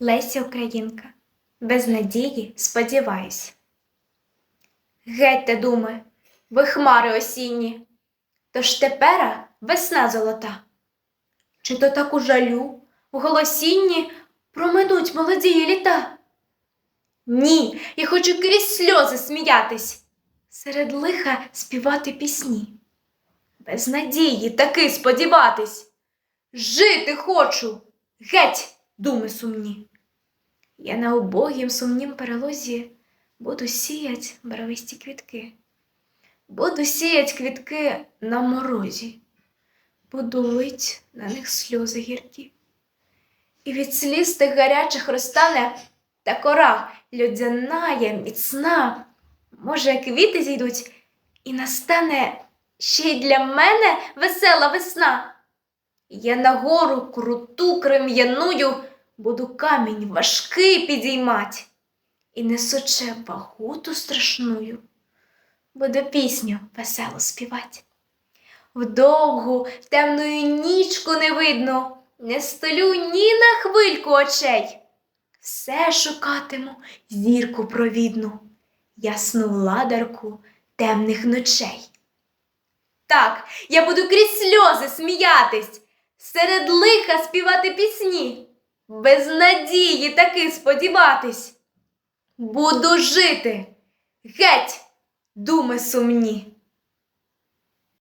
Леся Українка, без надії сподіваюсь. Гетьте, думи, ви хмари осінні, тож тепера весна золота. Чи то таку жалю в голосінні проминуть молодії літа? Ні, я хочу крізь сльози сміятись, серед лиха співати пісні. Без надії таки сподіватись. Жити хочу, геть, думи сумні. Я на убогім сумнім перелозі буду сіять барвисті квітки. Буду сіять квітки на морозі, буду лить на них сльози гіркі. І від сліз тих гарячих розтане та кора льодяная, міцна. Може, квіти зійдуть, і настане ще й для мене весела весна. Я на гору круту крем'яную буду камінь важкий підіймать, і несуче вагуту страшную, буду пісню весело співать. Вдовгу, в темную нічку не видно, не столю ні на хвильку очей. Все шукатиму зірку провідну, ясну владарку темних ночей. Так, я буду крізь сльози сміятись, серед лиха співати пісні, без надії таки сподіватись. Буду жити, геть, думи сумні.